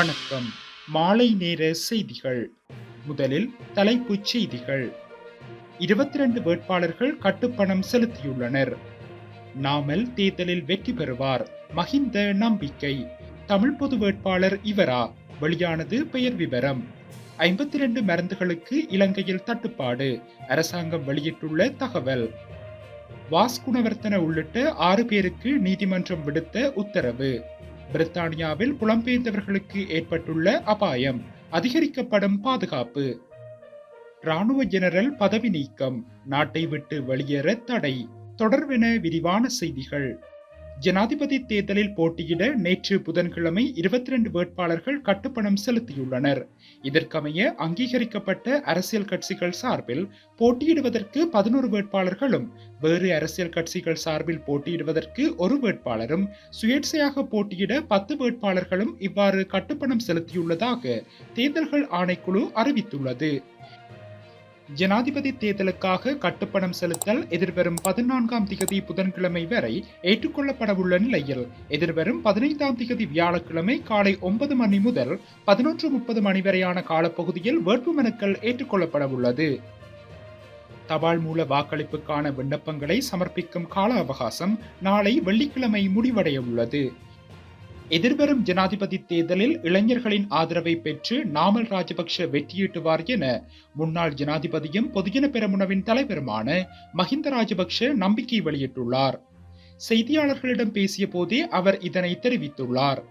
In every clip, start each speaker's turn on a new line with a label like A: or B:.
A: வணக்கம். மாலை நேர செய்திகள். முதலில் தலைப்புச் செய்திகள். இருபத்தி ரெண்டு வேட்பாளர்கள் கட்டுப்பணம் செலுத்தியுள்ளனர். நாமல் தேர்தலில் வெற்றி பெறுவார். மஹிந்த நம்பிக்கை. தமிழ் பொது வேட்பாளர் இவரா? வெளியானது பெயர் விவரம். ஐம்பத்தி ரெண்டு மருந்துகளுக்கு இலங்கையில் தட்டுப்பாடு. அரசாங்கம் வெளியிட்டுள்ள தகவல். வாஸ்குணவர்த்தன உள்ளிட்ட ஆறு பேருக்கு நீதிமன்றம் விடுத்த உத்தரவு. பிரித்தானியாவில் புலம்பெயர்ந்தவர்களுக்கு ஏற்பட்டுள்ள அபாயம் அதிகரிக்கப்படும் பாதுகாப்பு. ராணுவ ஜெனரல் பதவி நீக்கம் நாட்டை விட்டு வெளியேற தடை தொடர்வென விரிவான செய்திகள். ஜனாதிபதி தேர்தலில் போட்டியிட நேற்று புதன்கிழமை இருபத்தி ரெண்டு வேட்பாளர்கள் கட்டுப்பணம் செலுத்தியுள்ளனர். இதற்கமைய அங்கீகரிக்கப்பட்ட அரசியல் கட்சிகள் சார்பில் போட்டியிடுவதற்கு பதினோரு வேட்பாளர்களும் வேறு அரசியல் கட்சிகள் சார்பில் போட்டியிடுவதற்கு ஒரு வேட்பாளரும் சுயேட்சையாக போட்டியிட பத்து வேட்பாளர்களும் இவ்வாறு கட்டுப்பணம் செலுத்தியுள்ளதாக தேர்தல்கள் ஆணைக்குழு அறிவித்துள்ளது. ஜனாதிபதி தேர்தலுக்காக கட்டுப்பணம் செலுத்தல் எதிர்வரும் பதினான்காம் திகதி புதன்கிழமை வரை ஏற்றுக்கொள்ளப்படவுள்ள நிலையில் எதிர்வரும் பதினைந்தாம் திகதி வியாழக்கிழமை காலை ஒன்பது மணி முதல் பதினொன்று முப்பது மணி வரையான காலப்பகுதியில் வேட்புமனுக்கள் ஏற்றுக்கொள்ளப்படவுள்ளது. தபால் மூல வாக்களிப்புக்கான விண்ணப்பங்களை சமர்ப்பிக்கும் கால அவகாசம் நாளை வெள்ளிக்கிழமை முடிவடைய உள்ளது எதிர்வரும் ஜனாதிபதி தேர்தலில் இளைஞர்களின் ஆதரவை பெற்று நாமல் ராஜபக்ஷ வெற்றியீட்டுவார் என முன்னாள் ஜனாதிபதியும் பொதுஜன பெரமுனவின் தலைவருமான மஹிந்த ராஜபக்ஷ நம்பிக்கை வெளியிட்டுள்ளார். செய்தியாளர்களிடம் பேசிய போதே அவர் இதனை தெரிவித்துள்ளார்.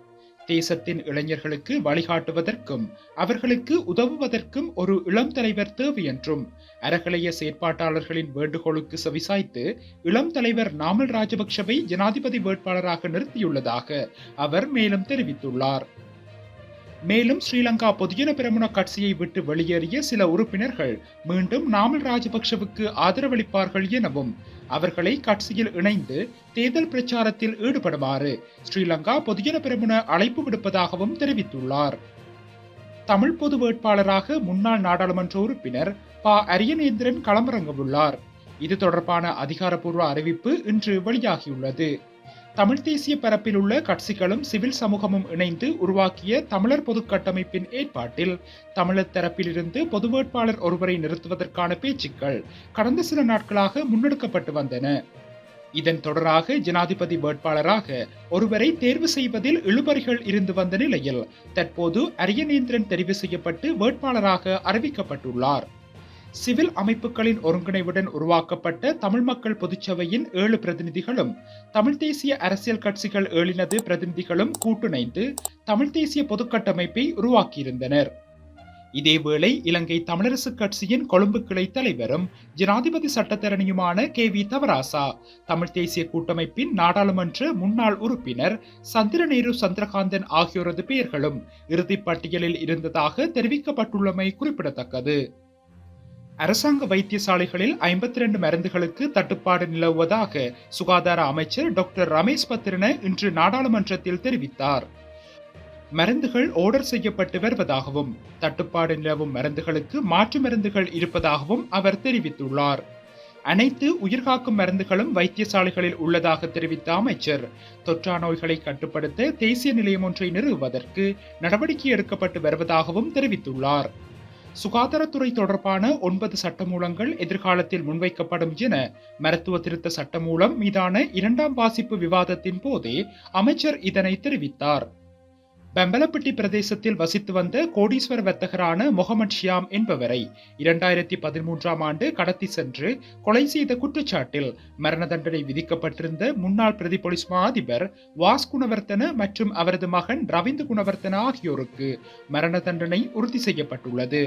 A: தேசத்தின் இளைஞர்களுக்கு வழிகாட்டுவதற்கும் அவர்களுக்கு உதவுவதற்கும் ஒரு இளம் தலைவர் தேவை என்றும் அரகலைய செயற்பாட்டாளர்களின் வேண்டுகோளுக்கு செவிசாய்த்து இளம் தலைவர் நாமல் ராஜபக்ஷவை ஜனாதிபதி வேட்பாளராக நிறுத்தியுள்ளதாக அவர் மேலும் தெரிவித்துள்ளார். மேலும் ஸ்ரீலங்கா பொதுஜன பிரமுன கட்சியை விட்டு வெளியேறிய சில உறுப்பினர்கள் மீண்டும் நாமல் ராஜபக்ஷவுக்கு ஆதரவளிப்பார்கள் எனவும் அவர்களை கட்சியில் இணைந்து தேர்தல் பிரச்சாரத்தில் ஈடுபடுமாறு ஸ்ரீலங்கா பொதுஜன பிரமுன அழைப்பு விடுப்பதாகவும் தெரிவித்துள்ளார். தமிழ் பொது வேட்பாளராக முன்னாள் நாடாளுமன்ற உறுப்பினர் ப. அரியநேந்திரன் களமிறங்கவுள்ளார். இது தொடர்பான அதிகாரப்பூர்வ அறிவிப்பு இன்று வெளியாகியுள்ளது. தமிழ் தேசிய பரப்பில் உள்ள கட்சிகளும் சிவில் சமூகமும் இணைந்து உருவாக்கிய தமிழர் பொது கட்டமைப்பின் ஏற்பாட்டில் தமிழர் தரப்பிலிருந்து பொது வேட்பாளர் ஒருவரை நிறுத்துவதற்கான பேச்சுக்கள் கடந்த சில நாட்களாக முன்னெடுக்கப்பட்டு வந்தன. இதன் தொடராக ஜனாதிபதி வேட்பாளராக ஒருவரை தேர்வு செய்வதில் இழுபறிகள் இருந்து வந்த நிலையில் தற்போது அரியநேந்திரன் தெரிவு செய்யப்பட்டு வேட்பாளராக அறிவிக்கப்பட்டுள்ளார். சிவில் அமைப்புகளின் ஒருங்கிணைவுடன் உருவாக்கப்பட்ட தமிழ் மக்கள் பொதுச்சபையின் ஏழு பிரதிநிதிகளும் தமிழ் தேசிய அரசியல் கட்சிகள் ஏழினது பிரதிநிதிகளும் கூட்டுணைந்து தமிழ் தேசிய பொதுக்கட்டமைப்பை உருவாக்கியிருந்தனர். இதேவேளை இலங்கை தமிழரசு கட்சியின் கொழும்பு கிளை தலைவரும் ஜனாதிபதி சட்டத்தரணியுமான கே வி தவராசா தமிழ் தேசிய கூட்டமைப்பின் நாடாளுமன்ற முன்னாள் உறுப்பினர் சந்திரநேரு சந்திரகாந்தன் ஆகியோரது பெயர்களும் இறுதிப் பட்டியலில் இருந்ததாக தெரிவிக்கப்பட்டுள்ளமை குறிப்பிடத்தக்கது. அரசாங்க வைத்தியசாலைகளில் ஐம்பத்தி ரெண்டு மருந்துகளுக்கு தட்டுப்பாடு நிலவுவதாக சுகாதார அமைச்சர் டாக்டர் ரமேஷ் பத்திரன இன்று நாடாளுமன்றத்தில் தெரிவித்தார். மருந்துகள் ஆர்டர் செய்யப்பட்டு வருவதாகவும் தட்டுப்பாடு நிலவும் மருந்துகளுக்கு மாற்று மருந்துகள் இருப்பதாகவும் அவர் தெரிவித்துள்ளார். அனைத்து உயிர்காக்கும் மருந்துகளும் வைத்தியசாலைகளில் உள்ளதாக தெரிவித்த அமைச்சர் தொற்றா நோய்களை கட்டுப்படுத்த தேசிய நிலையம் ஒன்றை நிறுவுவதற்கு நடவடிக்கை எடுக்கப்பட்டு வருவதாகவும் தெரிவித்துள்ளார். சுகாதாரத்துறை தொடர்பான ஒன்பது சட்டமூலங்கள் எதிர்காலத்தில் முன்வைக்கப்படும் என மருத்துவ திருத்த சட்டமூலம் மீதான இரண்டாம் வாசிப்பு விவாதத்தின் போதே அமைச்சர் இதனை தெரிவித்தார். பெம்பலப்பட்டி பிரதேசத்தில் வசித்து வந்த கோடீஸ்வர வர்த்தகரான முகமது ஷியாம் என்பவரை இரண்டாயிரத்தி பதிமூன்றாம் ஆண்டு கடத்தி சென்று கொலை செய்த குற்றச்சாட்டில் மரண தண்டனை விதிக்கப்பட்டிருந்த முன்னாள் பிரதி போலீஸ் மா அதிபர் வாஸ் குணவர்த்தன மற்றும் அவரது மகன் ரவீந்து குணவர்த்தன ஆகியோருக்கு மரண தண்டனை உறுதி செய்யப்பட்டுள்ளது.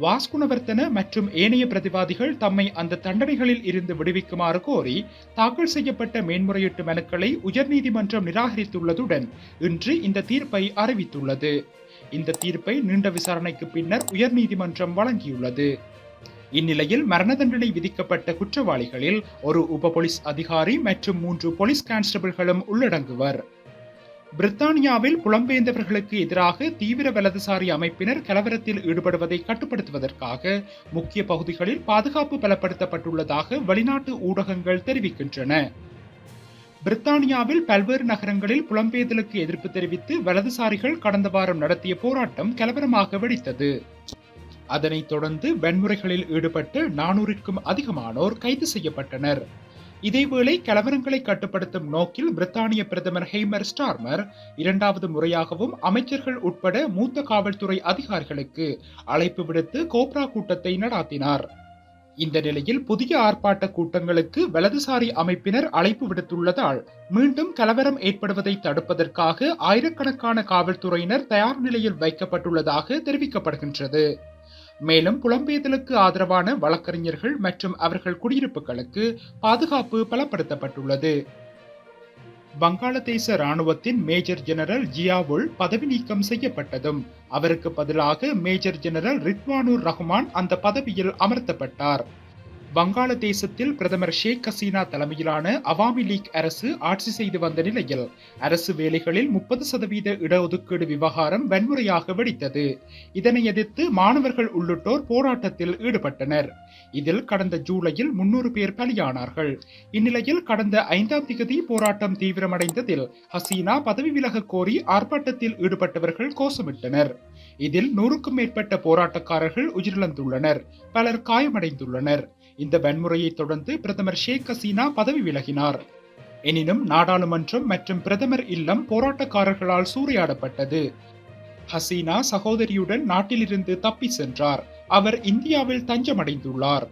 A: வாஸ்குணவர்த்தன மற்றும் ஏனைய பிரதிவாதிகள் தம்மை அந்த தண்டனைகளில் இருந்து விடுவிக்குமாறு கோரி தாக்கல் செய்யப்பட்ட மேன்முறையீட்டு மனுக்களை உயர்நீதிமன்றம் நிராகரித்துள்ளதுடன் இன்று இந்த தீர்ப்பை அறிவித்துள்ளது. இந்த தீர்ப்பை நீண்ட விசாரணைக்கு பின்னர் உயர்நீதிமன்றம் வழங்கியுள்ளது. இந்நிலையில் மரண தண்டனை விதிக்கப்பட்ட குற்றவாளிகளில் ஒரு உப போலீஸ் அதிகாரி மற்றும் மூன்று போலீஸ் கான்ஸ்டபிள்களும் உள்ளடங்குவர். பிரித்தானியாவில் புலம்பெயர்ந்தவர்களுக்கு எதிராக தீவிர வலதுசாரி அமைப்பினர் கலவரத்தில் ஈடுபடுவதை கட்டுப்படுத்துவதற்காக முக்கிய பகுதிகளில் பாதுகாப்பு பலப்படுத்தப்பட்டுள்ளதாக வெளிநாட்டு ஊடகங்கள் தெரிவிக்கின்றன. பிரித்தானியாவில் பல்வேறு நகரங்களில் புலம்பெயர்தலுக்கு எதிர்ப்பு தெரிவித்து வலதுசாரிகள் கடந்த வாரம் நடத்திய போராட்டம் கலவரமாக வெடித்தது. அதனைத் தொடர்ந்து வன்முறைகளில் ஈடுபட்டு நானூறுக்கும் அதிகமானோர் கைது செய்யப்பட்டனர். இதேவேளை கலவரங்களை கட்டுப்படுத்தும் நோக்கில் பிரித்தானிய பிரதமர் ஹெய்மர் ஸ்டார்மர் இரண்டாவது முறையாகவும் அமைச்சர்கள் உட்பட மூத்த காவல்துறை அதிகாரிகளுக்கு அழைப்பு விடுத்து கோப்ரா கூட்டத்தை நடாத்தினார். இந்த நிலையில் புதிய ஆர்ப்பாட்ட கூட்டங்களுக்கு வலதுசாரி அமைப்பினர் அழைப்பு விடுத்துள்ளதால் மீண்டும் கலவரம் ஏற்படுவதை தடுப்பதற்காக ஆயிரக்கணக்கான காவல்துறையினர் தயார் நிலையில் வைக்கப்பட்டுள்ளதாக தெரிவிக்கப்படுகின்றது. மேலும் புலம்பெயர்தலுக்கு ஆதரவான வழக்கறிஞர்கள் மற்றும் அவர்கள் குடியிருப்புகளுக்கு பாதுகாப்பு பலப்படுத்தப்பட்டுள்ளது. வங்காளதேச ராணுவத்தின் மேஜர் ஜெனரல் ஜியாவுல் பதவி நீக்கம் செய்யப்பட்டதும் அவருக்கு பதிலாக மேஜர் ஜெனரல் ரிட்வானூர் ரஹ்மான் அந்த பதவியில் அமர்த்தப்பட்டார். வங்காளதேசத்தில் பிரதமர் ஷேக் ஹசீனா தலைமையிலான அவாமி லீக் அரசு ஆட்சி செய்து வந்த நிலையில் அரசு வேலைகளில் முப்பது சதவீத இடஒதுக்கீடு விவகாரம் வன்முறையாக வெடித்தது. இதனை எதிர்த்து மாணவர்கள் உள்ளிட்டோர் போராட்டத்தில் ஈடுபட்டனர். இதில் கடந்த ஜூலையில் முன்னூறு பேர் பலியானார்கள். இந்நிலையில் கடந்த ஐந்தாம் திகதி போராட்டம் தீவிரமடைந்ததில் ஹசீனா பதவி விலக கோரி ஆர்ப்பாட்டத்தில் ஈடுபட்டவர்கள் கோஷமிட்டனர். இதில் நூறுக்கும் மேற்பட்ட போராட்டக்காரர்கள் உயிரிழந்துள்ளனர். பலர் காயமடைந்துள்ளனர். இந்த வன்முறையை தொடர்ந்து பிரதமர் ஷேக் ஹசீனா பதவி விலகினார். எனினும் நாடாளுமன்றம் மற்றும் பிரதமர் இல்லம் போராட்டக்காரர்களால் சூறையாடப்பட்டது. ஹசீனா சகோதரியுடன் நாட்டிலிருந்து தப்பி சென்றார். அவர் இந்தியாவில் தஞ்சமடைந்துள்ளார்.